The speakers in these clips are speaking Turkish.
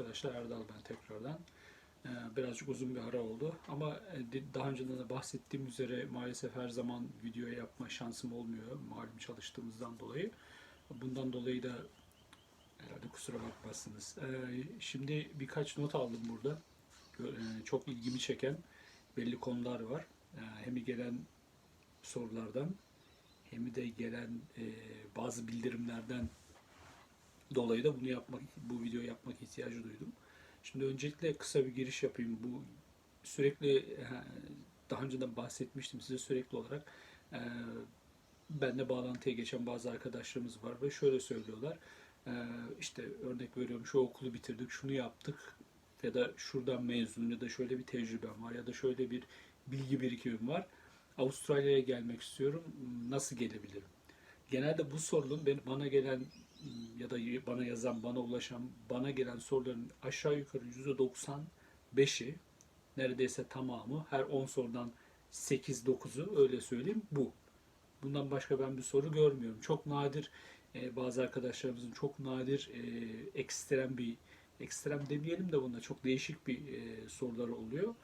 arkadaşlar. Erdal ben tekrardan. Ee, Birazcık uzun bir ara oldu ama e, daha önceden de bahsettiğim üzere maalesef her zaman video yapma şansım olmuyor. Malum çalıştığımızdan dolayı. Bundan dolayı da herhalde kusura bakmazsınız. Ee, Şimdi birkaç not aldım burada. E, Çok ilgimi çeken belli konular var. Ee, Hem gelen sorulardan hem de gelen e, bazı bildirimlerden dolayı da bunu yapmak, bu videoyu yapmak ihtiyacı duydum. Şimdi öncelikle kısa bir giriş yapayım. Bu sürekli e, daha önceden bahsetmiştim size sürekli olarak e, benle bağlantıya geçen bazı arkadaşlarımız var ve şöyle söylüyorlar. E, işte örnek veriyorum şu okulu bitirdik, şunu yaptık ya da şuradan mezunum ya da şöyle bir tecrübem var ya da şöyle bir bilgi birikimim var. Avustralya'ya gelmek istiyorum. Nasıl gelebilirim? Genelde bu sorunun bana gelen ya da bana yazan, bana ulaşan, bana gelen soruların aşağı yukarı %95'i neredeyse tamamı her 10 sorudan 8-9'u öyle söyleyeyim bu. Bundan başka ben bir soru görmüyorum. Çok nadir e, bazı arkadaşlarımızın çok nadir e, ekstrem bir ekstrem demeyelim de bunda çok değişik bir e, soruları oluyor.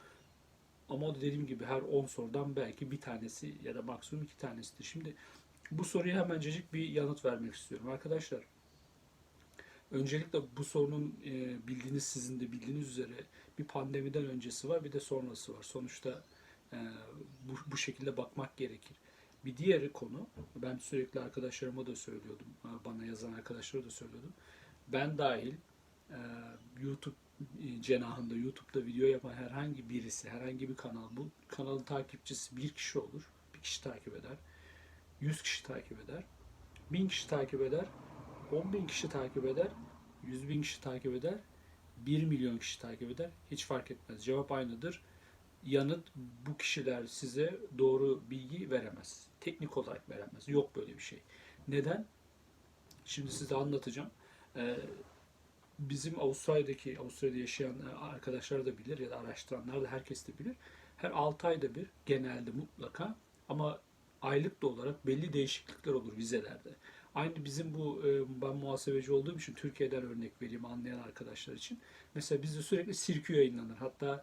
Ama dediğim gibi her 10 sorudan belki bir tanesi ya da maksimum iki tanesidir. Şimdi bu soruya hemencecik bir yanıt vermek istiyorum. Arkadaşlar öncelikle bu sorunun e, bildiğiniz sizin de bildiğiniz üzere bir pandemiden öncesi var bir de sonrası var. Sonuçta e, bu, bu şekilde bakmak gerekir. Bir diğeri konu, ben sürekli arkadaşlarıma da söylüyordum, e, bana yazan arkadaşlara da söylüyordum. Ben dahil e, YouTube e, cenahında, YouTube'da video yapan herhangi birisi, herhangi bir kanal, bu kanalın takipçisi bir kişi olur, bir kişi takip eder, 100 kişi takip eder, 1000 kişi takip eder, 10 bin kişi takip eder, 100 bin kişi takip eder, 1 milyon kişi takip eder. Hiç fark etmez. Cevap aynıdır. Yanıt bu kişiler size doğru bilgi veremez. Teknik olarak veremez. Yok böyle bir şey. Neden? Şimdi size anlatacağım. Ee, bizim Avustralya'daki, Avustralya'da yaşayan e, arkadaşlar da bilir ya da araştıranlar da herkes de bilir. Her 6 ayda bir genelde mutlaka ama aylık da olarak belli değişiklikler olur vizelerde. Aynı bizim bu e, ben muhasebeci olduğum için Türkiye'den örnek vereyim anlayan arkadaşlar için. Mesela bizde sürekli sirkü yayınlanır. Hatta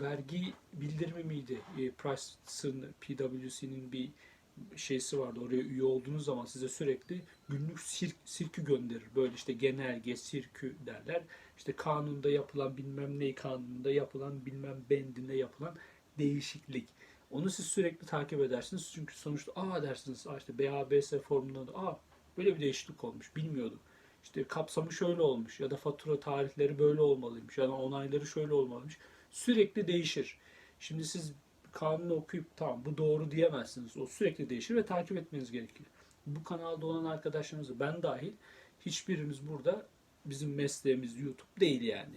vergi bildirimi miydi? E, Price'ın PwC'nin bir şeysi vardı. Oraya üye olduğunuz zaman size sürekli günlük sirk, sirkü gönderir. Böyle işte genelge, sirkü derler. İşte kanunda yapılan bilmem ne kanununda yapılan bilmem bendinde yapılan değişiklik. Onu siz sürekli takip edersiniz. Çünkü sonuçta aa dersiniz aa işte BABS formunda da aa böyle bir değişiklik olmuş bilmiyordum. İşte kapsamı şöyle olmuş ya da fatura tarihleri böyle olmalıymış ya da onayları şöyle olmalıymış. Sürekli değişir. Şimdi siz kanunu okuyup tamam bu doğru diyemezsiniz. O sürekli değişir ve takip etmeniz gerekir. Bu kanalda olan arkadaşlarımız ben dahil hiçbirimiz burada bizim mesleğimiz YouTube değil yani.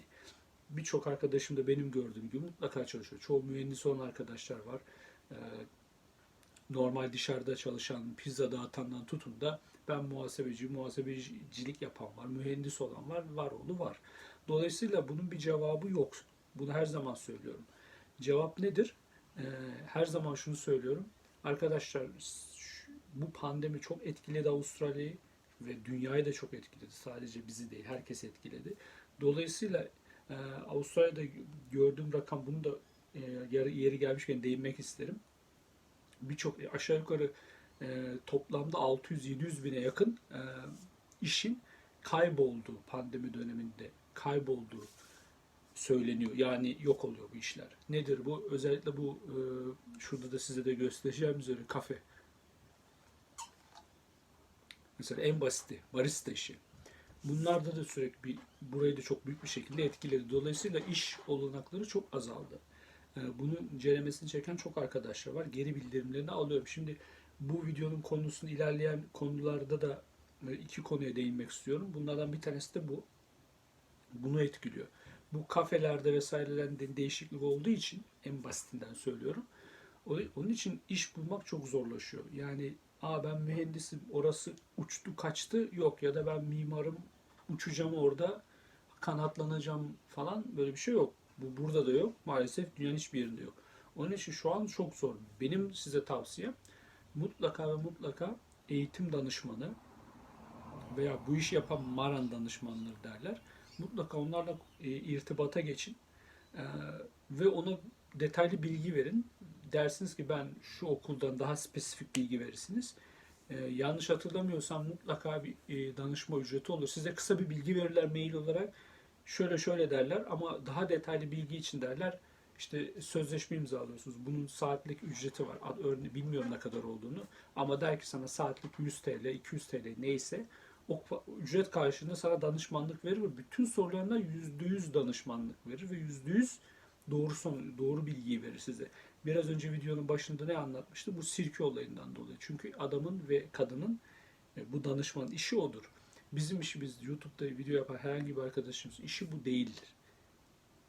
Birçok arkadaşım da benim gördüğüm gibi mutlaka çalışıyor. Çoğu mühendis olan arkadaşlar var. Ee, normal dışarıda çalışan, pizza dağıtandan tutun da ben muhasebeci, muhasebecilik yapan var, mühendis olan var, var oğlu var. Dolayısıyla bunun bir cevabı yok. Bunu her zaman söylüyorum. Cevap nedir? Ee, her zaman şunu söylüyorum. Arkadaşlar bu pandemi çok etkiledi Avustralya'yı ve dünyayı da çok etkiledi. Sadece bizi değil, herkes etkiledi. Dolayısıyla e, Avustralya'da gördüğüm rakam bunu da e, yeri gelmişken değinmek isterim. Birçok aşağı yukarı e, toplamda 600-700 bine yakın e, işin kaybolduğu pandemi döneminde kaybolduğu söyleniyor. Yani yok oluyor bu işler. Nedir bu? Özellikle bu e, şurada da size de göstereceğim üzere kafe. Mesela en basiti barista işi. Bunlarda da sürekli bir, burayı da çok büyük bir şekilde etkiledi. Dolayısıyla iş olanakları çok azaldı. E, bunun incelemesini çeken çok arkadaşlar var. Geri bildirimlerini alıyorum. Şimdi bu videonun konusunu ilerleyen konularda da e, iki konuya değinmek istiyorum. Bunlardan bir tanesi de bu. Bunu etkiliyor. Bu kafelerde vesairelerde değişiklik olduğu için en basitinden söylüyorum. Onun için iş bulmak çok zorlaşıyor. Yani Aa ben mühendisim orası uçtu kaçtı yok ya da ben mimarım uçacağım orada kanatlanacağım falan böyle bir şey yok. Bu burada da yok. Maalesef dünyanın hiçbir yerinde yok. Onun için şu an çok zor. Benim size tavsiyem mutlaka ve mutlaka eğitim danışmanı veya bu işi yapan Maran danışmanları derler. mutlaka onlarla e, irtibata geçin E, ve ona detaylı bilgi verin. Dersiniz ki ben şu okuldan daha spesifik bilgi verirsiniz. E, yanlış hatırlamıyorsam mutlaka bir danışma ücreti olur. Size kısa bir bilgi verirler mail olarak. Şöyle şöyle derler ama daha detaylı bilgi için derler. İşte sözleşme imzalıyorsunuz. Bunun saatlik ücreti var. Ad- Örne bilmiyorum ne kadar olduğunu. Ama der ki sana saatlik 100 TL, 200 TL neyse o ücret karşılığında sana danışmanlık verir ve bütün sorularına %100 danışmanlık verir ve %100 doğru son, doğru bilgiyi verir size. Biraz önce videonun başında ne anlatmıştı? Bu sirke olayından dolayı. Çünkü adamın ve kadının e, bu danışmanın işi odur. Bizim işimiz YouTube'da video yapan herhangi bir arkadaşımız işi bu değildir.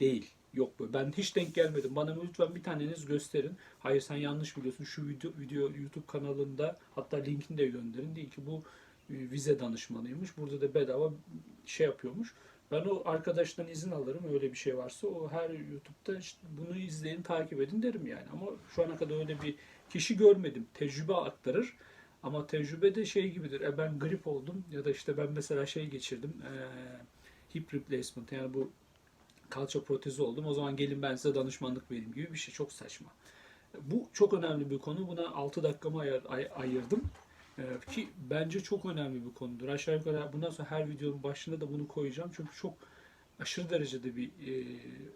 Değil. Yok bu. Ben hiç denk gelmedim. Bana lütfen bir taneniz gösterin. Hayır sen yanlış biliyorsun. Şu video, video YouTube kanalında hatta linkini de gönderin. Değil ki bu e, vize danışmanıymış. Burada da bedava şey yapıyormuş. Ben o arkadaştan izin alırım öyle bir şey varsa. O her YouTube'da işte bunu izleyin, takip edin derim yani. Ama şu ana kadar öyle bir kişi görmedim. Tecrübe aktarır. Ama tecrübe de şey gibidir. E ben grip oldum ya da işte ben mesela şey geçirdim. E, hip replacement yani bu kalça protezi oldum. O zaman gelin ben size danışmanlık vereyim gibi bir şey. Çok saçma. Bu çok önemli bir konu. Buna 6 dakikamı ayır- ay- ayırdım. Ee, ki bence çok önemli bir konudur. Aşağı yukarı bundan sonra her videonun başında da bunu koyacağım. Çünkü çok aşırı derecede bir e,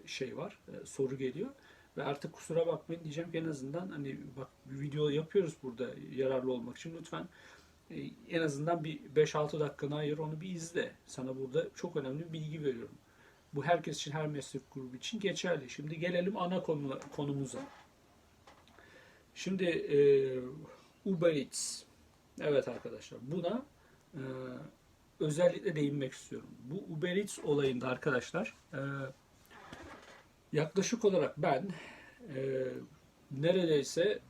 şey var. e, soru geliyor. Ve artık kusura bakmayın diyeceğim ki en azından hani bak bir video yapıyoruz burada yararlı olmak için. Lütfen e, en azından bir 5-6 dakikanı ayır onu bir izle. Sana burada çok önemli bir bilgi veriyorum. Bu herkes için, her meslek grubu için geçerli. Şimdi gelelim ana konu, konumuza. Şimdi e, Uber Eats. Evet arkadaşlar buna e, özellikle değinmek istiyorum. Bu Uber Eats olayında arkadaşlar e, yaklaşık olarak ben e, neredeyse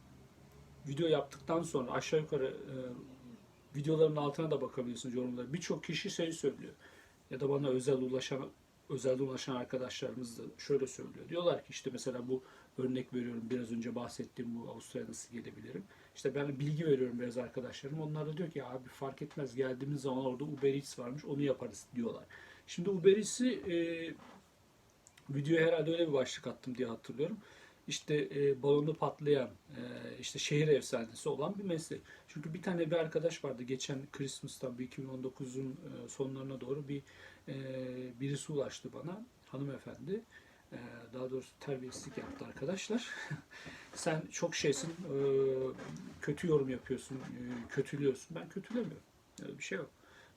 video yaptıktan sonra aşağı yukarı e, videoların altına da bakabilirsiniz yorumlara. Birçok kişi şey söylüyor. Ya da bana özel ulaşan özelde ulaşan arkadaşlarımız da şöyle söylüyor. Diyorlar ki işte mesela bu örnek veriyorum biraz önce bahsettiğim bu Avustralya'ya nasıl gelebilirim. İşte ben bilgi veriyorum biraz arkadaşlarım. Onlar da diyor ki abi fark etmez geldiğimiz zaman orada Uber Eats varmış onu yaparız diyorlar. Şimdi Uber Eats'i e, videoya herhalde öyle bir başlık attım diye hatırlıyorum. İşte e, balonu patlayan, e, işte şehir efsanesi olan bir meslek. Çünkü bir tane bir arkadaş vardı geçen Christmas'tan bir 2019'un e, sonlarına doğru bir e, birisi ulaştı bana hanımefendi. E, daha doğrusu terbiyesizlik yaptı arkadaşlar. Sen çok şeysin, e, kötü yorum yapıyorsun, e, kötülüyorsun. Ben kötülemiyorum. Öyle bir şey yok.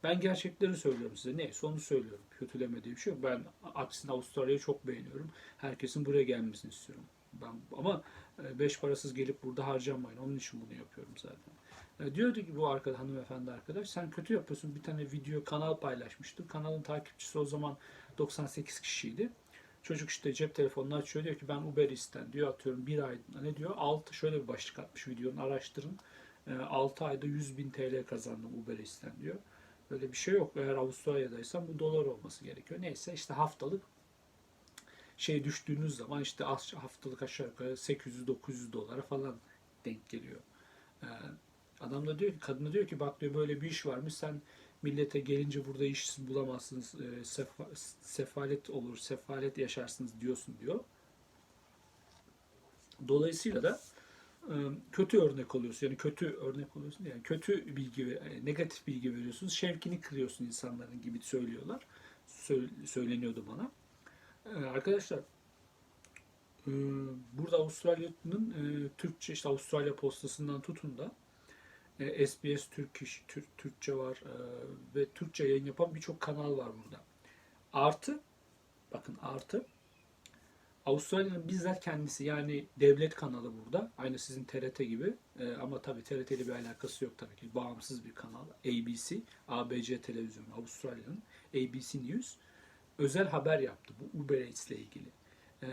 Ben gerçekleri söylüyorum size. Neyse onu söylüyorum. Kötüleme diye bir şey yok. Ben aksine Avustralya'yı çok beğeniyorum. Herkesin buraya gelmesini istiyorum. Ben ama e, beş parasız gelip burada harcamayın. Onun için bunu yapıyorum zaten. E, diyordu ki bu arkadaş, hanımefendi arkadaş sen kötü yapıyorsun. Bir tane video kanal paylaşmıştı. Kanalın takipçisi o zaman 98 kişiydi. Çocuk işte cep telefonunu açıyor diyor ki ben Uber Eats'ten diyor atıyorum bir ay ne diyor 6 şöyle bir başlık atmış videonun araştırın. E, 6 ayda 100 bin TL kazandım Uber Eats'ten diyor. Böyle bir şey yok. Eğer Avustralya'daysan bu dolar olması gerekiyor. Neyse işte haftalık şey düştüğünüz zaman işte haftalık aşağı yukarı 800-900 dolara falan denk geliyor. Ee, adam da diyor ki, kadına diyor ki bak diyor böyle bir iş varmış sen millete gelince burada iş bulamazsınız, e, sefa- sefalet olur, sefalet yaşarsınız diyorsun diyor. Dolayısıyla da e, kötü örnek oluyorsun. Yani kötü örnek oluyorsun. Yani kötü bilgi, e, negatif bilgi veriyorsun. Şevkini kırıyorsun insanların gibi söylüyorlar. Sö- söyleniyordu bana. Ee, Arkadaşlar e, burada Avustralya'nın e, Türkçe işte Avustralya postasından tutun da e, SBS Türk iş, Türk, Türkçe var e, ve Türkçe yayın yapan birçok kanal var burada. Artı bakın artı Avustralya'nın bizzat kendisi yani devlet kanalı burada. Aynı sizin TRT gibi. E, ama tabii TRT ile bir alakası yok tabii ki. Bağımsız bir kanal. ABC, ABC televizyonu Avustralya'nın ABC News özel haber yaptı bu Uber Eats ile ilgili. Ee,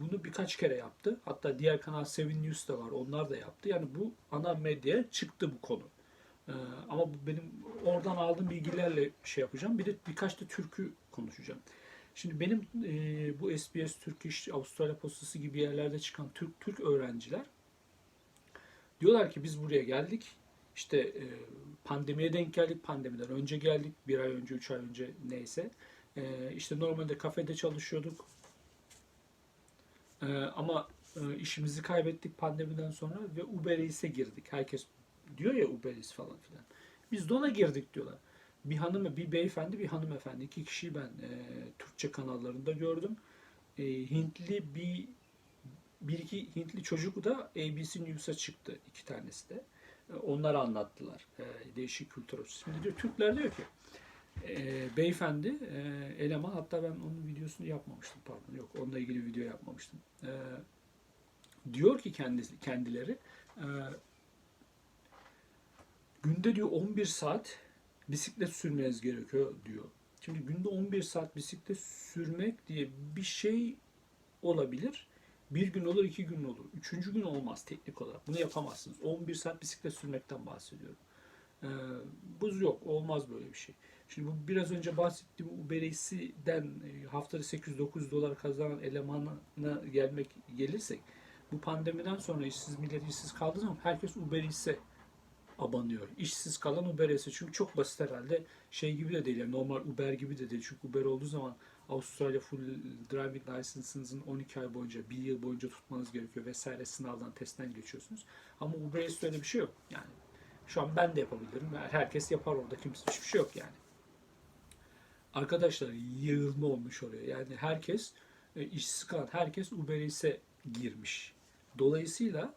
bunu birkaç kere yaptı. Hatta diğer kanal Seven News da var. Onlar da yaptı. Yani bu ana medyaya çıktı bu konu. Ee, ama benim oradan aldığım bilgilerle şey yapacağım. Bir de birkaç da türkü konuşacağım. Şimdi benim e, bu SBS Türk İş, Avustralya Postası gibi yerlerde çıkan Türk Türk öğrenciler diyorlar ki biz buraya geldik. İşte e, pandemiye denk geldik. Pandemiden önce geldik. Bir ay önce, üç ay önce neyse. E, işte normalde kafede çalışıyorduk. E, ama e, işimizi kaybettik pandemiden sonra ve Uber Eats'e girdik. Herkes diyor ya Uber Eats falan filan. Biz de ona girdik diyorlar. Bir hanım, bir beyefendi, bir hanımefendi. iki kişiyi ben e, Türkçe kanallarında gördüm. E, Hintli bir bir iki Hintli çocuk da ABC News'a çıktı iki tanesi de. E, Onlar anlattılar. E, değişik kültür açısı. Şimdi diyor Türkler diyor ki e, beyefendi e, eleman hatta ben onun videosunu yapmamıştım pardon yok onunla ilgili video yapmamıştım. E, diyor ki kendisi kendileri e, günde diyor 11 saat bisiklet sürmeniz gerekiyor diyor. Şimdi günde 11 saat bisiklet sürmek diye bir şey olabilir. Bir gün olur, iki gün olur. Üçüncü gün olmaz teknik olarak. Bunu yapamazsınız. 11 saat bisiklet sürmekten bahsediyorum. Ee, buz yok. Olmaz böyle bir şey. Şimdi bu biraz önce bahsettiğim Uber Eats'den e, haftada 800-900 dolar kazanan elemana gelmek gelirsek bu pandemiden sonra işsiz millet işsiz kaldığı zaman herkes Uber Eats'e abanıyor. İşsiz kalan Uber Eats'e. Çünkü çok basit herhalde. Şey gibi de değil. Yani normal Uber gibi de değil. Çünkü Uber olduğu zaman Avustralya full driving license'ınızın 12 ay boyunca, bir yıl boyunca tutmanız gerekiyor vesaire sınavdan, testten geçiyorsunuz. Ama Uber Eats'te öyle bir şey yok. Yani şu an ben de yapabilirim. Herkes yapar orada. Kimse hiçbir şey yok yani. Arkadaşlar yığılma olmuş oraya. Yani herkes e, işsiz kalan herkes Uber Eats'e girmiş. Dolayısıyla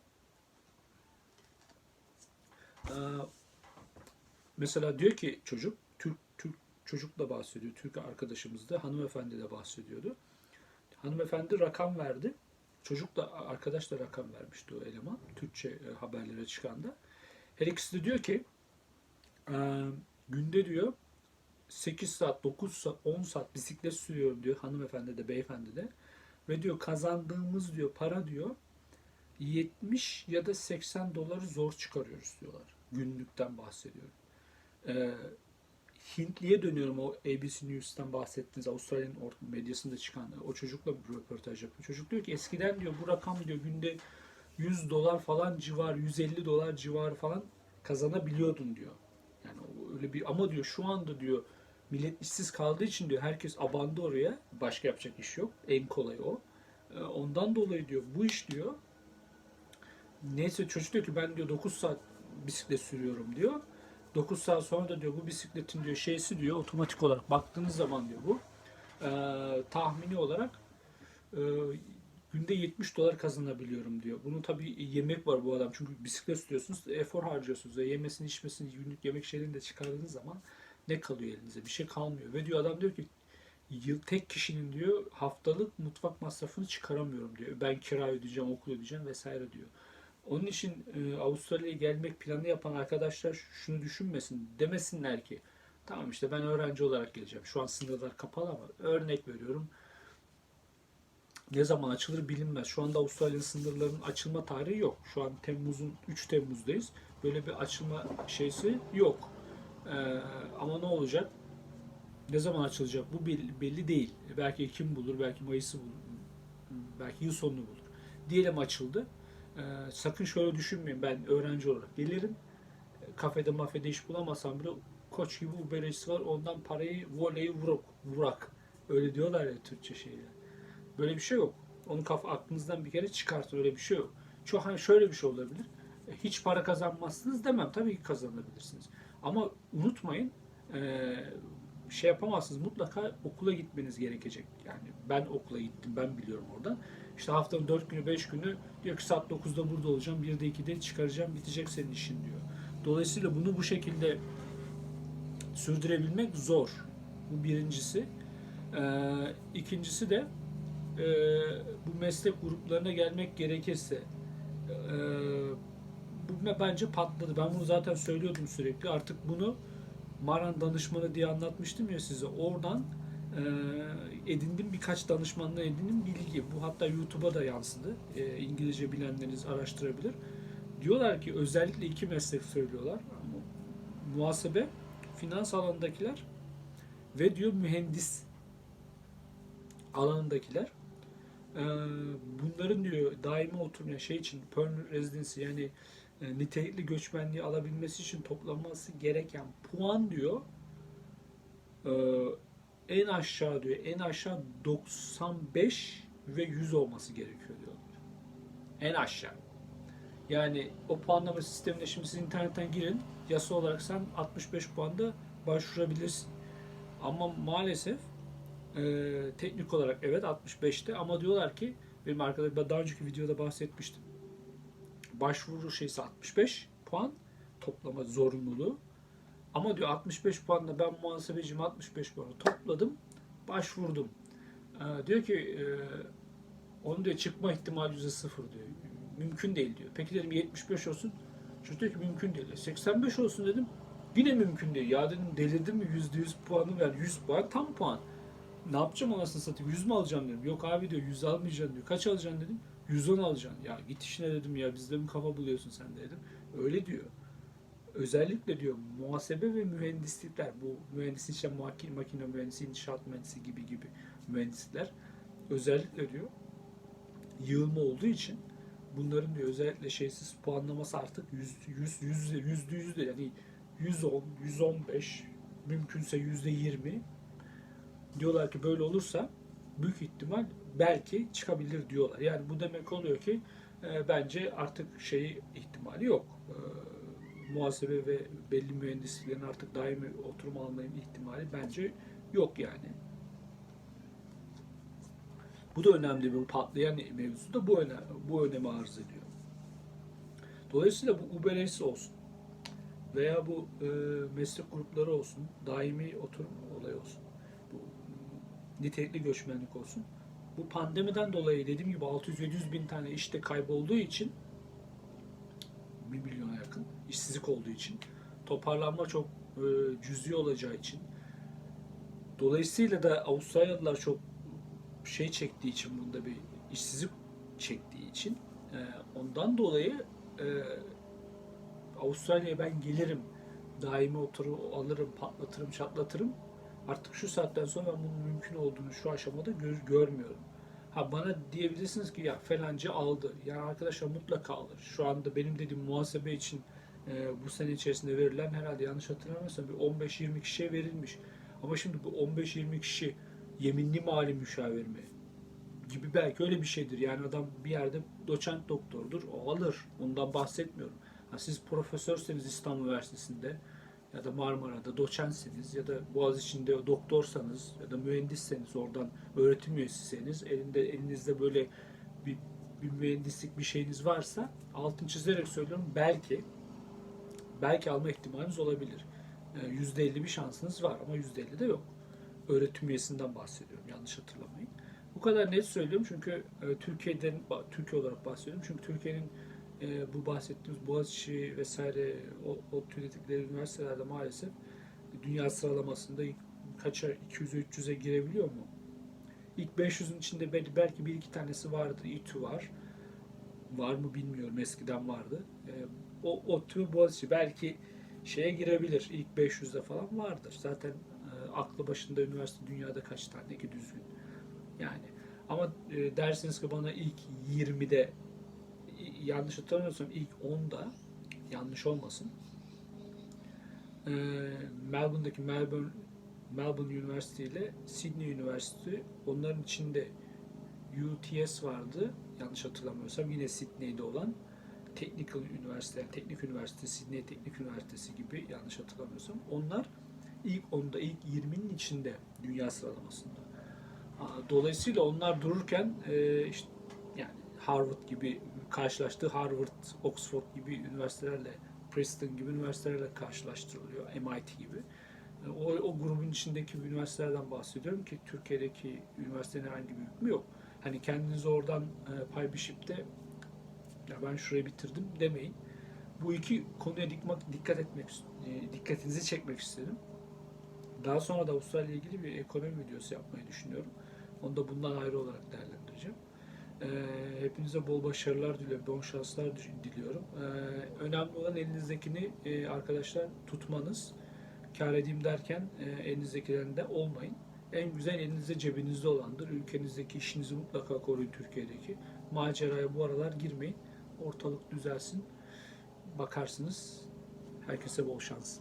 e, mesela diyor ki çocuk Türk Türk çocukla bahsediyor. Türk arkadaşımız da hanımefendi de bahsediyordu. Hanımefendi rakam verdi. Çocuk da arkadaş da rakam vermişti o eleman. Türkçe e, haberlere çıkanda. Her ikisi de diyor ki günde diyor 8 saat, 9 saat, 10 saat bisiklet sürüyorum diyor hanımefendi de beyefendi de. Ve diyor kazandığımız diyor para diyor 70 ya da 80 doları zor çıkarıyoruz diyorlar. Günlükten bahsediyorum. Ee, Hintliye dönüyorum o ABC News'tan bahsettiğiniz Avustralya'nın medyasında çıkan o çocukla bir röportaj yapıyor. Çocuk diyor ki eskiden diyor bu rakam diyor günde 100 dolar falan civar, 150 dolar civarı falan kazanabiliyordun diyor. Yani öyle bir ama diyor şu anda diyor millet işsiz kaldığı için diyor herkes abandı oraya. Başka yapacak iş yok. En kolay o. Ee, Ondan dolayı diyor bu iş diyor neyse çocuk diyor ki ben diyor 9 saat bisiklet sürüyorum diyor. 9 saat sonra da diyor bu bisikletin diyor şeysi diyor otomatik olarak baktığınız zaman diyor bu e, tahmini olarak e, günde 70 dolar kazanabiliyorum diyor. Bunun tabi yemek var bu adam çünkü bisiklet sürüyorsunuz efor harcıyorsunuz. E, yemesini içmesini günlük yemek şeylerini de çıkardığınız zaman ne kalıyor elinize? Bir şey kalmıyor. Ve diyor adam diyor ki yıl tek kişinin diyor haftalık mutfak masrafını çıkaramıyorum diyor. Ben kira ödeyeceğim, okul ödeyeceğim vesaire diyor. Onun için e, Avustralya'ya gelmek planı yapan arkadaşlar şunu düşünmesin. Demesinler ki tamam işte ben öğrenci olarak geleceğim. Şu an sınırlar kapalı ama örnek veriyorum. Ne zaman açılır bilinmez. Şu anda Avustralya'nın sınırlarının açılma tarihi yok. Şu an Temmuz'un 3 Temmuz'dayız. Böyle bir açılma şeysi yok. Ee, ama ne olacak? Ne zaman açılacak? Bu belli, belli değil. Belki Ekim bulur, belki Mayıs'ı bulur, belki yıl sonunu bulur. Diyelim açıldı. Ee, sakın şöyle düşünmeyin. Ben öğrenci olarak gelirim. E, Kafede mafede iş bulamazsam bile koç gibi Uber Eats var. Ondan parayı voleyi vurak. vurak. Öyle diyorlar ya Türkçe şeyler. Böyle bir şey yok. Onu kafa aklınızdan bir kere çıkartın. Öyle bir şey yok. Çok hani şöyle bir şey olabilir. E, Hiç para kazanmazsınız demem. Tabii ki kazanabilirsiniz. Ama unutmayın e, şey yapamazsınız. Mutlaka okula gitmeniz gerekecek. Yani ben okula gittim. Ben biliyorum oradan. İşte haftanın 4 günü 5 günü diyor ki saat 9'da burada olacağım. 1'de 2'de çıkaracağım. Bitecek senin işin diyor. Dolayısıyla bunu bu şekilde sürdürebilmek zor. Bu birincisi. Ee, ikincisi de e, bu meslek gruplarına gelmek gerekirse e, bu me- bence patladı. Ben bunu zaten söylüyordum sürekli. Artık bunu Maran danışmanı diye anlatmıştım ya size. Oradan e, edindim birkaç danışmanla edindim bilgi. Bu hatta YouTube'a da yansıdı. E, İngilizce bilenleriniz araştırabilir. Diyorlar ki özellikle iki meslek söylüyorlar. Muhasebe, finans alanındakiler ve diyor mühendis alanındakiler. E, bunların diyor daima oturmayan şey için permanent residency yani nitelikli göçmenliği alabilmesi için toplanması gereken puan diyor e, en aşağı diyor en aşağı 95 ve 100 olması gerekiyor diyorlar. En aşağı. Yani o puanlama sistemine şimdi siz internetten girin. Yasa olarak sen 65 puanda başvurabilirsin. Ama maalesef e, teknik olarak evet 65'te ama diyorlar ki benim arkadaşım ben daha önceki videoda bahsetmiştim. Başvuru şeysi 65 puan toplama zorunluluğu. Ama diyor 65 puanla ben muhasebecim 65 puanı topladım, başvurdum. Ee, diyor ki e, onun diyor çıkma ihtimali yüzde sıfır diyor. Mümkün değil diyor. Peki dedim 75 olsun. Çocuk diyor ki mümkün değil. 85 olsun dedim. Yine mümkün değil. Ya dedim delirdim mi yüzde yüz puanı ver. 100 puan tam puan. Ne yapacağım anasını satayım? 100 mü alacağım dedim. Yok abi diyor 100 almayacaksın diyor. Kaç alacaksın dedim. 110 alacaksın. Ya git işine dedim ya bizde mi kafa buluyorsun sen de dedim. Öyle diyor. Özellikle diyor muhasebe ve mühendislikler bu mühendislik işte makine, makine mühendisi, inşaat mühendisi gibi gibi mühendisler özellikle diyor yığılma olduğu için bunların diyor özellikle şeysiz puanlaması artık 100 100 100 yüzde yüz de yani 110 115 mümkünse yüzde 20 diyorlar ki böyle olursa büyük ihtimal belki çıkabilir diyorlar. Yani bu demek oluyor ki e, bence artık şey ihtimali yok. E, muhasebe ve belli mühendisliklerin artık daimi oturum alma ihtimali bence yok yani. Bu da önemli bir patlayan mevzu da bu önem, bu önemi arz ediyor. Dolayısıyla bu UBRS olsun veya bu e, meslek grupları olsun, daimi oturum olayı olsun, nitelikli göçmenlik olsun. Bu pandemiden dolayı dediğim gibi 600-700 bin tane işte kaybolduğu için 1 milyona yakın işsizlik olduğu için toparlanma çok e, cüzi olacağı için dolayısıyla da Avustralyalılar çok şey çektiği için bunda bir işsizlik çektiği için e, ondan dolayı e, Avustralya'ya ben gelirim daimi oturur alırım patlatırım çatlatırım artık şu saatten sonra ben bunun mümkün olduğunu şu aşamada gör, görmüyorum. Ha bana diyebilirsiniz ki ya falancı aldı. Yani arkadaşlar mutlaka alır. Şu anda benim dediğim muhasebe için e, bu sene içerisinde verilen herhalde yanlış hatırlamıyorsam bir 15-20 kişiye verilmiş. Ama şimdi bu 15-20 kişi yeminli mali müşavir mi? Gibi belki öyle bir şeydir. Yani adam bir yerde doçent doktordur. O alır. Ondan bahsetmiyorum. Ha, siz profesörseniz İstanbul Üniversitesi'nde ya da Marmara'da doçentseniz ya da Boğaziçi'nde doktorsanız ya da mühendisseniz oradan öğretim üyesiseniz elinde elinizde böyle bir, bir mühendislik bir şeyiniz varsa altın çizerek söylüyorum belki belki alma ihtimaliniz olabilir. Ee, %50 bir şansınız var ama %50 de yok. Öğretim üyesinden bahsediyorum yanlış hatırlamayın. Bu kadar net söylüyorum çünkü e, Türkiye'den Türkiye olarak bahsediyorum. Çünkü Türkiye'nin e, bu bahsettiğimiz Boğaziçi vesaire o, o tür dedikleri üniversitelerde maalesef dünya sıralamasında kaça 200'e 300'e girebiliyor mu? İlk 500'ün içinde belki, belki bir iki tanesi vardı. İTÜ var. Var mı bilmiyorum. Eskiden vardı. E, o, o tür Boğaziçi belki şeye girebilir. İlk 500'de falan vardır. Zaten e, aklı başında üniversite dünyada kaç tane ki düzgün. Yani ama e, dersiniz ki bana ilk 20'de yanlış hatırlamıyorsam ilk 10'da yanlış olmasın. E, Melbourne'daki Melbourne Melbourne Üniversitesi ile Sydney Üniversitesi onların içinde UTS vardı. Yanlış hatırlamıyorsam yine Sydney'de olan Technical Üniversite, yani Teknik Üniversitesi, Sydney Teknik Üniversitesi gibi yanlış hatırlamıyorsam onlar ilk 10'da, ilk 20'nin içinde dünya sıralamasında. Dolayısıyla onlar dururken e, işte yani Harvard gibi karşılaştığı Harvard, Oxford gibi üniversitelerle, Princeton gibi üniversitelerle karşılaştırılıyor, MIT gibi. E, o, o grubun içindeki üniversitelerden bahsediyorum ki Türkiye'deki üniversitenin herhangi bir hükmü yok. Hani kendinizi oradan e, pay biçip de ya ben şurayı bitirdim demeyin. Bu iki konuya dikkat etmek, e, dikkatinizi çekmek istedim. Daha sonra da Avustralya ile ilgili bir ekonomi videosu yapmayı düşünüyorum. Onu da bundan ayrı olarak değerlendireceğim. Ee, hepinize bol başarılar diliyorum, bol şanslar diliyorum. Ee, önemli olan elinizdekini e, arkadaşlar tutmanız. Kar edeyim derken e, elinizdekilerin de olmayın. En güzel elinizde cebinizde olandır. Ülkenizdeki işinizi mutlaka koruyun Türkiye'deki. Maceraya bu aralar girmeyin. Ortalık düzelsin. Bakarsınız. Herkese bol şans.